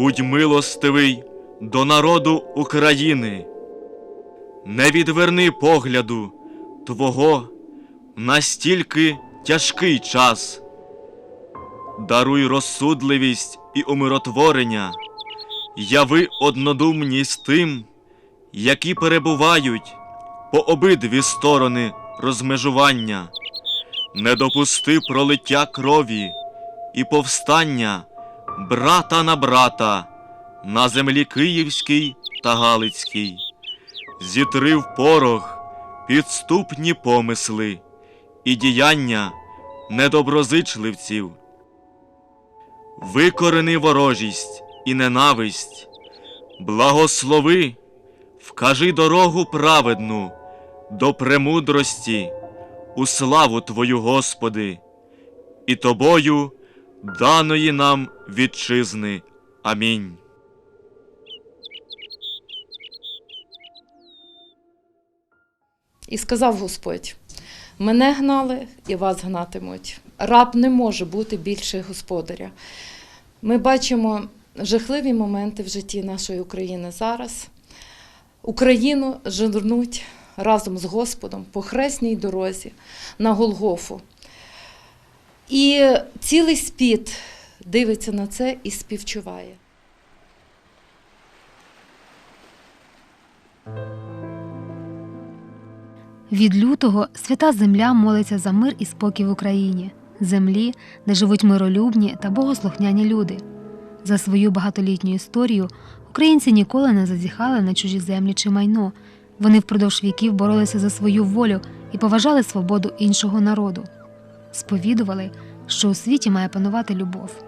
будь милостивий до народу України, не відверни погляду Твого настільки тяжкий час. Даруй розсудливість і умиротворення, яви однодумність тим, які перебувають по обидві сторони розмежування, не допусти пролиття крові і повстання брата на брата на землі Київській та Галицькій, зітри в порох підступні помисли і діяння недоброзичливців. Викорени ворожість і ненависть, благослови, вкажи дорогу праведну до премудрості, у славу Твою, Господи, і Тобою даної нам вітчизни. Амінь. І сказав Господь: мене гнали і вас гнатимуть. Раб не може бути більше господаря. Ми бачимо жахливі моменти в житті нашої України зараз. Україну женуть разом з Господом по хресній дорозі на Голгофу. І цілий спіт дивиться на це і співчуває. Від лютого свята земля молиться за мир і спокій в Україні, землі, де живуть миролюбні та богослухняні люди. За свою багатолітню історію українці ніколи не зазіхали на чужі землі чи майно. Вони впродовж віків боролися за свою волю і поважали свободу іншого народу. Сповідували, що у світі має панувати любов.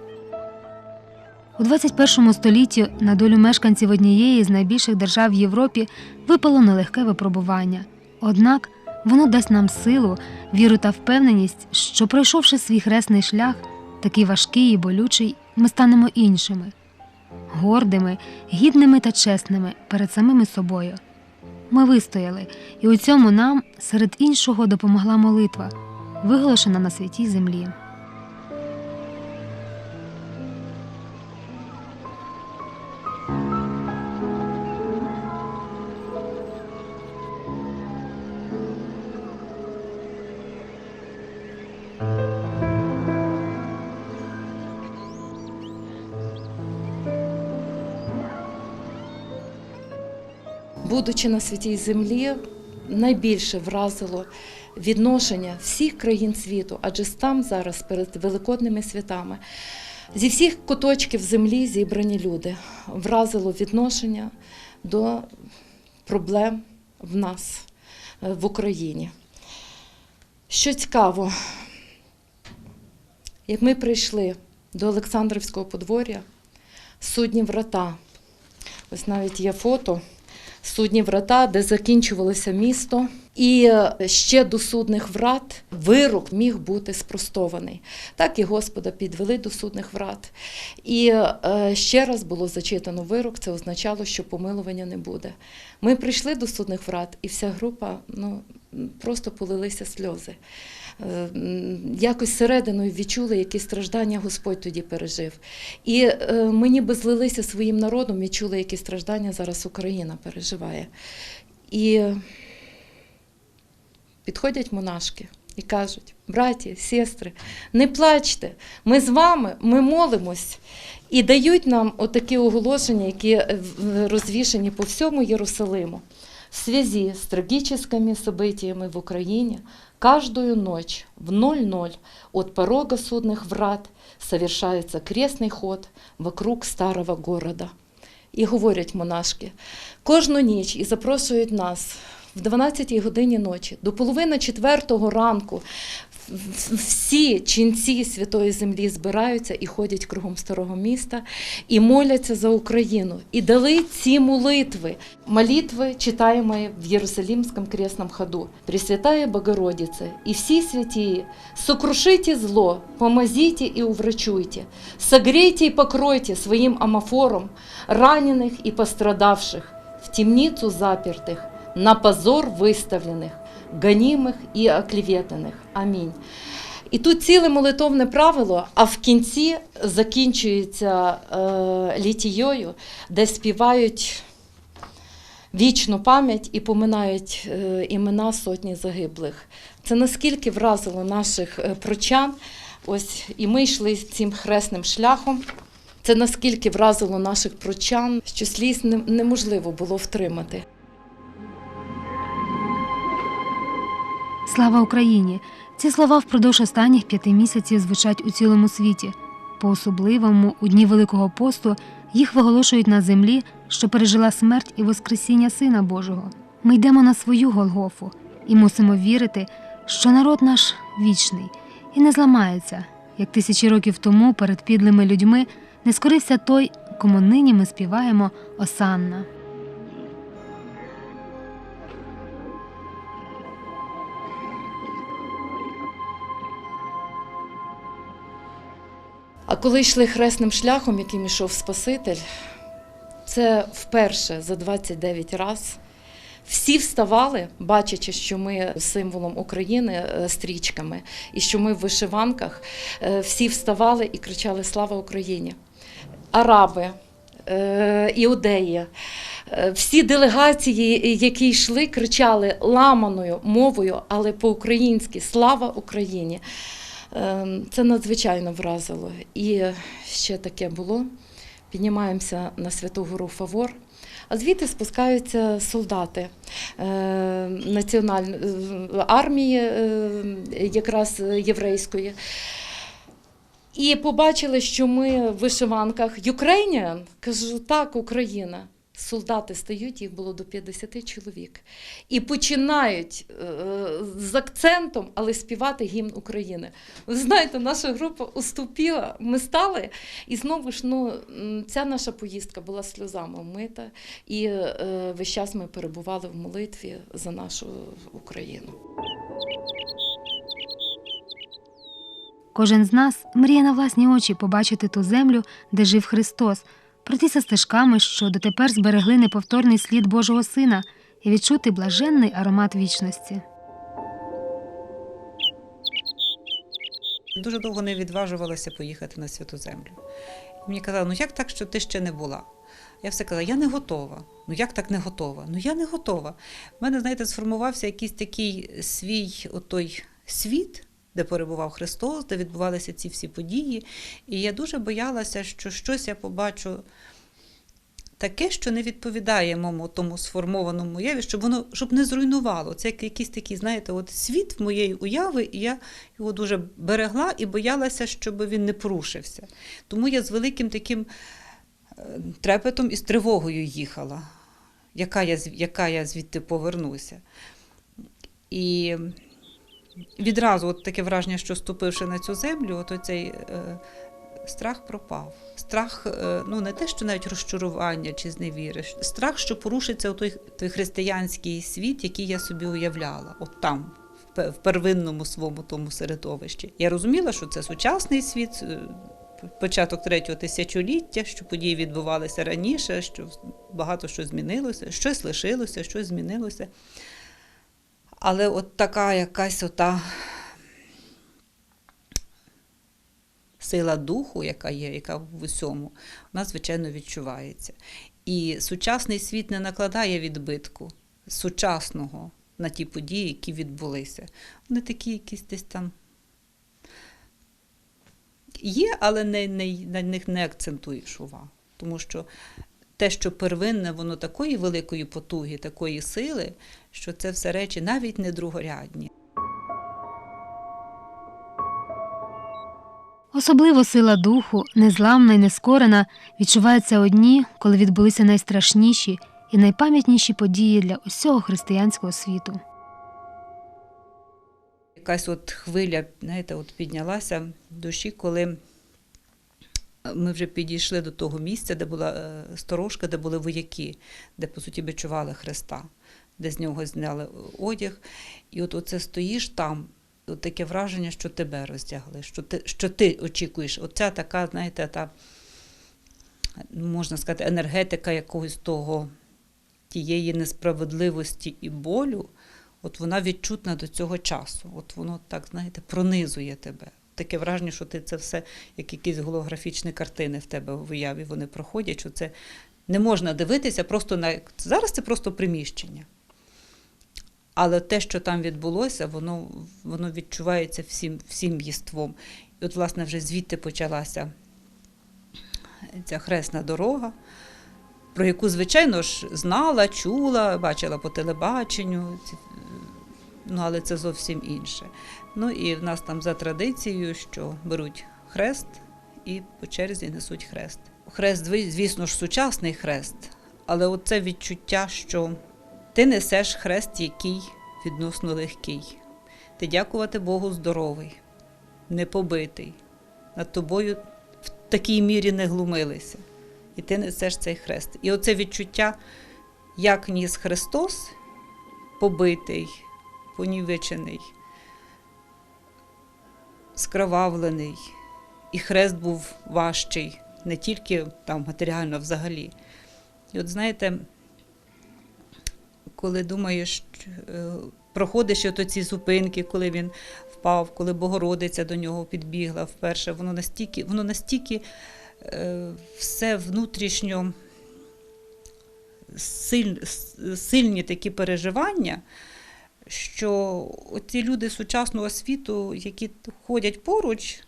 У 21 столітті на долю мешканців однієї з найбільших держав в Європі випало нелегке випробування. Однак воно дасть нам силу, віру та впевненість, що пройшовши свій хресний шлях, такий важкий і болючий, ми станемо іншими, гордими, гідними та чесними перед самими собою. Ми вистояли, і у цьому нам серед іншого допомогла молитва, виголошена на святій землі. будучи на святій землі, найбільше вразило відношення всіх країн світу, адже там зараз перед великодними святами. Зі всіх куточків землі зібрані люди. Вразило відношення до проблем в нас е, в Україні. Що цікаво, як ми прийшли до Олександрівського подвор'я, судні врата. Ось навіть є фото судні врата, де закінчувалося місто. І е, ще до судних врат вирок міг бути спростований. Так і Господа підвели до судних врат. І е, ще раз було зачитано вирок, це означало, що помилування не буде. Ми прийшли до судних врат, і вся група ну, просто полилися сльози. Е, Якось серединою відчули, які страждання Господь тоді пережив. І е, ми ніби злилися своїм народом, відчули, які страждання зараз Україна переживає. І підходять монашки і кажуть: браті, сестри, не плачте, ми з вами, ми молимось. І дають нам отакі оголошення, які розвішені по всьому Єрусалиму. В связи с трагическими событиями в Украине каждую ночь в 00 от порога судных врат совершается крестный ход вокруг старого города. І говорять монашки, кожну ніч і запрошують нас в 12 годині ночі до половини четвертого ранку. всі ченці Святої Землі збираються і ходять кругом старого міста і моляться за Україну. І дали ці молитви. Молитви читаємо в Єрусалимському крестном ходу. Пресвятая Богородице і всі святії, сокрушите зло, помозите і уврачуйте, согрейте і покройте своїм амофором ранених і пострадавших, в темницу запертих, на позор выставленных, гонимых и оклеветанных. Аминь. І тут ціле молитовне правило, а в кінці закінчується е, літією, де співають вічну пам'ять і поминають е, імена сотні загиблих. Це наскільки вразило наших е, прочан. Ось і ми йшли цим хресним шляхом. Це наскільки вразило наших прочан, що сліз неможливо було втримати. Слава Україні! Ці слова впродовж останніх п'яти місяців звучать у цілому світі. По особливому, у дні Великого посту, їх виголошують на землі, що пережила смерть і Воскресіння Сина Божого. Ми йдемо на свою Голгофу і мусимо вірити, що народ наш вічний і не зламається, як тисячі років тому перед підлими людьми не скорився той, кому нині ми співаємо Осанна. А коли йшли хресним шляхом, яким ішов Спаситель, це вперше за 29 разів. Всі вставали, бачачи, що ми символом України е, стрічками, і що ми в вишиванках, е, всі вставали і кричали Слава Україні! Араби, е, іудеї, всі делегації, які йшли, кричали ламаною мовою, але по-українськи Слава Україні! Е, Це надзвичайно вразило. І ще таке було. Піднімаємося на Святу Гору Фавор, а звідти спускаються солдати е, національної е, армії, е, якраз єврейської. І побачили, що ми в вишиванках Ukrainian. Кажу, так, Україна. Солдати стають, їх було до 50 чоловік. І починають е, з акцентом, але співати гімн України. Ви знаєте, наша група уступила, ми стали, і знову ж ну, ця наша поїздка була сльозами вмита, і е, весь час ми перебували в молитві за нашу Україну. Кожен з нас мріє на власні очі побачити ту землю, де жив Христос, пройтися стежками, що дотепер зберегли неповторний слід Божого Сина, і відчути блаженний аромат вічності. Дуже довго не відважувалася поїхати на святу землю. Мені казали, ну як так, що ти ще не була? Я все казала, я не готова. Ну як так не готова? Ну я не готова. У мене, знаєте, сформувався якийсь такий свій отой світ, де перебував Христос, де відбувалися ці всі події. І я дуже боялася, що щось я побачу таке, що не відповідає моєму тому сформованому уяві, щоб воно щоб не зруйнувало. Це якийсь такий, знаєте, от світ моєї уяви, і я його дуже берегла і боялася, щоб він не порушився. Тому я з великим таким е, трепетом і з тривогою їхала, яка я, яка я звідти повернуся. І відразу от таке враження, що ступивши на цю землю, от оцей е, страх пропав. Страх, е, ну не те, що навіть розчарування чи зневіри, страх, що порушиться той, той християнський світ, який я собі уявляла, от там, в первинному своєму тому середовищі. Я розуміла, що це сучасний світ. е, Початок третього тисячоліття, що події відбувалися раніше, що багато що змінилося, щось лишилося, щось змінилося. Але от така якась ота сила духу, яка є, яка в усьому, вона, звичайно, відчувається. І сучасний світ не накладає відбитку сучасного на ті події, які відбулися. Вони такі якісь десь там є, але на них не акцентуєш увагу. Тому що те, що первинне, воно такої великої потуги, такої сили, що це все речі навіть не другорядні. Особливо сила духу, незламна і нескорена, відчувається одні, коли відбулися найстрашніші і найпам'ятніші події для усього християнського світу. Якась от хвиля, знаєте, от піднялася в душі, коли ми вже підійшли до того місця, де була е, сторожка, де були вояки, де, по суті, бичували Христа, де з нього зняли одяг. І от оце стоїш там, от таке враження, що тебе роздягли, що ти, що ти очікуєш. Оця така, знаєте, та, можна сказати, енергетика якогось того, тієї несправедливості і болю, от вона відчутна до цього часу. От воно так, знаєте, пронизує тебе. Таке враження, що ти це все, як якісь голографічні картини в тебе в уяві вони проходять, що це не можна дивитися просто на. Зараз це просто приміщення. Але те, що там відбулося, воно, воно відчувається всім, всім єством. І от, власне, вже звідти почалася ця хресна дорога, про яку, звичайно ж, знала, чула, бачила по телебаченню, ну, але це зовсім інше. Ну і в нас там за традицією, що беруть хрест і по черзі несуть хрест. Хрест, звісно ж, сучасний хрест, але оце відчуття, що ти несеш хрест, який відносно легкий. Ти дякувати Богу здоровий, не побитий. Над тобою в такій мірі не глумилися. І ти несеш цей хрест. І оце відчуття, як ніс Христос, побитий, понівечений, скровавлений, і хрест був важчий, не тільки там матеріально взагалі. І от знаєте, коли думаєш, е, проходиш ото ці зупинки, коли він впав, коли Богородиця до нього підбігла вперше, воно настільки, воно настільки е, все внутрішньо силь, сильні такі переживання, що ці люди сучасного світу, які ходять поруч,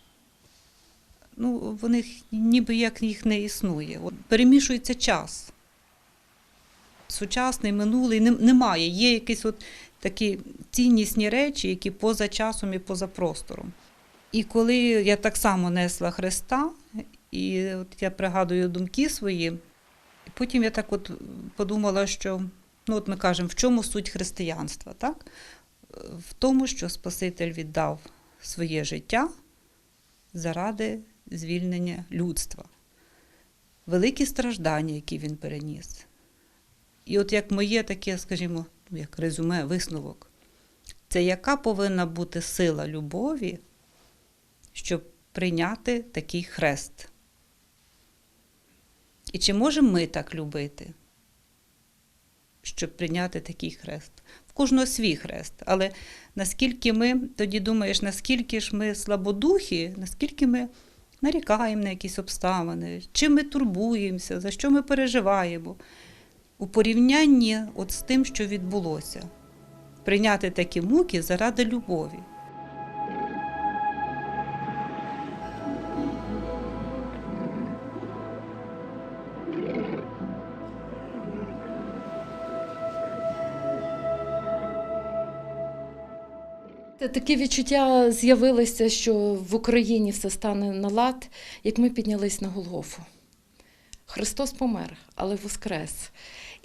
ну, в них ніби як їх не існує. От перемішується час. Сучасний, минулий немає. Є якісь от такі ціннісні речі, які поза часом і поза простором. І коли я так само несла Христа, і от я пригадую думки свої, потім я так от подумала, що ну от ми кажемо, в чому суть християнства, так? В тому, що Спаситель віддав своє життя заради звільнення людства. Великі страждання, які він переніс. І от як моє таке, скажімо, як резюме, висновок, це яка повинна бути сила любові, щоб прийняти такий хрест? І чи можемо ми так любити, щоб прийняти такий хрест? В кожного свій хрест. Але наскільки ми, тоді думаєш, наскільки ж ми слабодухі, наскільки ми нарікаємо на якісь обставини, чим ми турбуємося, за що ми переживаємо, у порівнянні от з тим, що відбулося. Прийняти такі муки заради любові. Таке відчуття з'явилося, що в Україні все стане на лад, як ми піднялись на Голгофу. Христос помер, але воскрес.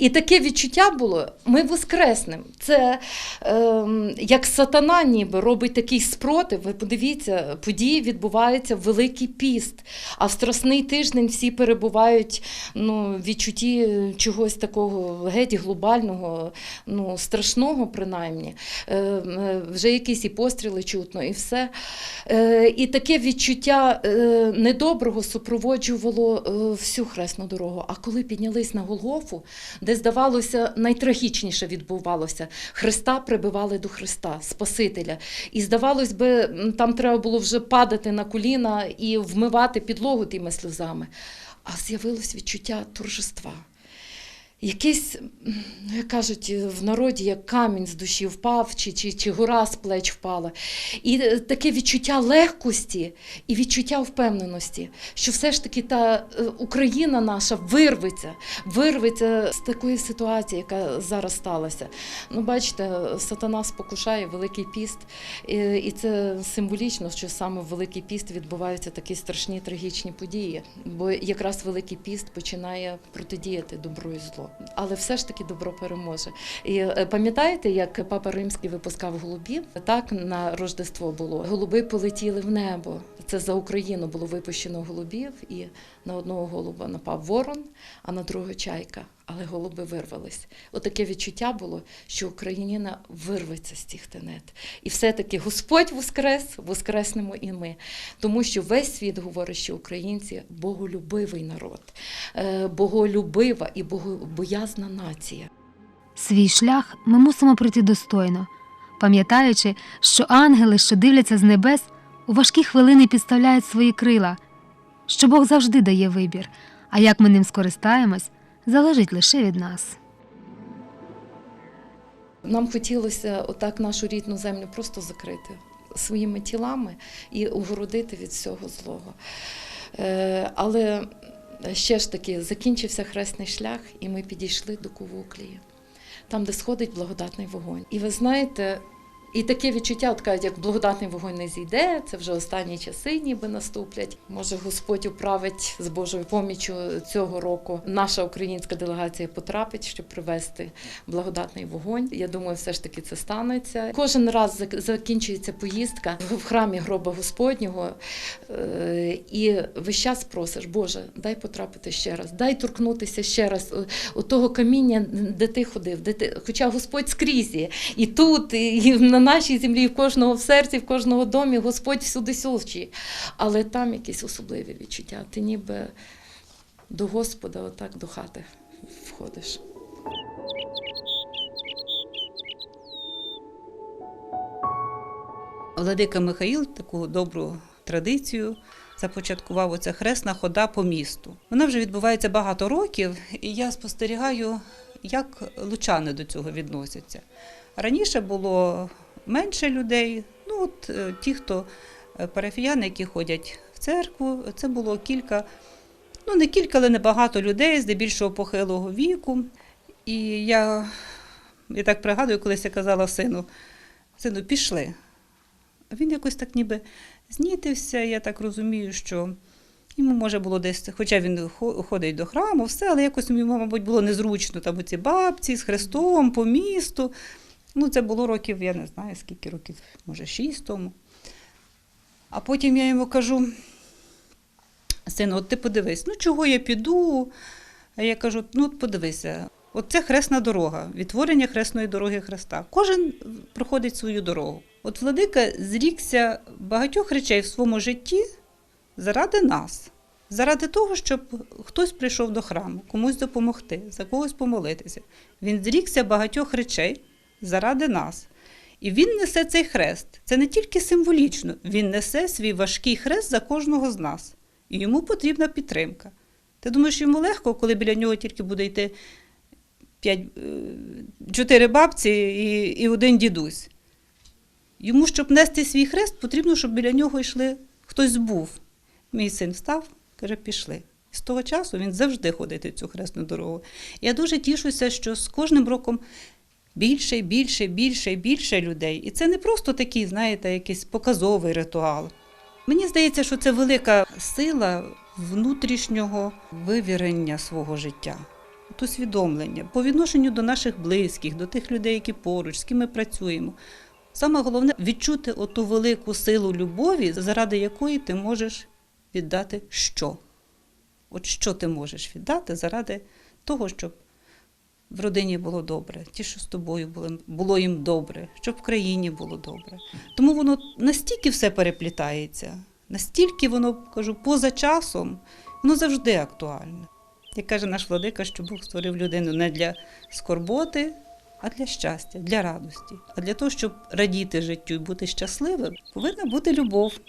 І таке відчуття було: ми воскреснем. Це ем, як сатана ніби робить такий спротив. Ви подивіться, події відбуваються в Великий піст. А в Страсний тиждень всі перебувають ну, відчутті чогось такого геть глобального, ну, страшного, принаймні. Е, е, вже якісь і постріли чутно, і все. Е, і таке відчуття е, недоброго супроводжувало е, всю хресну дорогу. А коли піднялись на Голгофу, де здавалося, найтрагічніше відбувалося. Христа прибивали до Христа, Спасителя. І здавалось би, там треба було вже падати на коліна і вмивати підлогу тими сльозами. А з'явилось відчуття торжества. Якийсь, ну, як кажуть в народі, як камінь з душі впав, чи, чи, чи гора з плеч впала. І е, таке відчуття легкості і відчуття впевненості, що все ж таки та е, Україна наша вирветься, вирветься з такої ситуації, яка зараз сталася. Ну, бачите, сатана спокушає Великий піст, і, це символічно, що саме в Великий піст відбуваються такі страшні трагічні події. Бо якраз Великий піст починає протидіяти добру і зло. Але все ж таки добро переможе. І е, пам'ятаєте, як папа Римський випускав голубів? Так на Рождество було. Голуби полетіли в небо. Це за Україну було випущено голубів, і на одного голуба напав ворон, а на другого чайка. Але голуби вирвались. Отаке відчуття було, що Україна вирветься з цих тенет. І все-таки Господь воскрес, воскреснемо і ми. Тому що весь світ говорить, що українці боголюбивий народ, е, боголюбива і богобоязна нація. Свій шлях ми мусимо пройти достойно, пам'ятаючи, що ангели, що дивляться з небес, у важкі хвилини підставляють свої крила, що Бог завжди дає вибір, а як ми ним скористаємось, залежить лише від нас. Нам хотілося отак нашу рідну землю просто закрити своїми тілами і огородити від всього злого. Е, Але ще ж таки закінчився хресний шлях, і ми підійшли до Кувуклії, там, де сходить благодатний вогонь. І ви знаєте, і таке відчуття, от кажуть, як благодатний вогонь не зійде, це вже останні часи ніби наступлять. Може, Господь управить з Божою поміччю цього року. Наша українська делегація потрапить, щоб привезти благодатний вогонь. Я думаю, все ж таки це станеться. Кожен раз закінчується поїздка в храмі гроба Господнього, е, і весь час просиш, Боже, дай потрапити ще раз, дай торкнутися ще раз о того каміння, де ти ходив, де ти, хоча Господь скрізь є, і тут, і і на нашій землі, в кожного в серці, в кожного домі, Господь всюди сущий. Але там якісь особливі відчуття. Ти ніби до Господа, отак до хати входиш. Владика Михаїл таку добру традицію започаткував оця хресна хода по місту. Вона вже відбувається багато років, і я спостерігаю, як лучани до цього відносяться. Раніше було менше людей. Ну, от е, ті, хто е, парафіяни, які ходять в церкву, це було кілька, ну не кілька, але небагато людей, здебільшого похилого віку. І я, я так пригадую, колись я казала сину, сину, пішли. А він якось так ніби знітився. Я так розумію, що йому може було десь, хоча він ходить до храму, все, але якось йому, мабуть, було незручно там оці бабці з хрестом по місту. Ну, це було років, я не знаю, скільки років, може, шість тому. А потім я йому кажу: сину, от ти подивись, ну чого я піду? А я кажу: ну от подивися, от це хресна дорога, відтворення хресної дороги Христа. Кожен проходить свою дорогу. От владика зрікся багатьох речей в своєму житті заради нас, заради того, щоб хтось прийшов до храму, комусь допомогти, за когось помолитися. Він зрікся багатьох речей заради нас. І він несе цей хрест. Це не тільки символічно, він несе свій важкий хрест за кожного з нас. І йому потрібна підтримка. Ти думаєш, йому легко, коли біля нього тільки буде йти п'ять, е, чотири бабці і, і один дідусь. Йому, щоб нести свій хрест, потрібно, щоб біля нього йшли хтось був. Мій син встав, каже, пішли. З того часу він завжди ходить цю хресну дорогу. Я дуже тішуся, що з кожним роком більше, більше, більше, більше людей. І це не просто такий, знаєте, якийсь показовий ритуал. Мені здається, що це велика сила внутрішнього вивірення свого життя, от усвідомлення по відношенню до наших близьких, до тих людей, які поруч, з ким ми працюємо. Саме головне відчути оту велику силу любові, заради якої ти можеш віддати що. От що ти можеш віддати заради того, щоб в родині було добре, ті, що з тобою були, було їм добре, щоб в країні було добре. Тому воно настільки все переплітається, настільки воно, кажу, поза часом, воно завжди актуальне. Як каже наш владика, що Бог створив людину не для скорботи, а для щастя, для радості. А для того, щоб радіти життю і бути щасливим, повинна бути любов.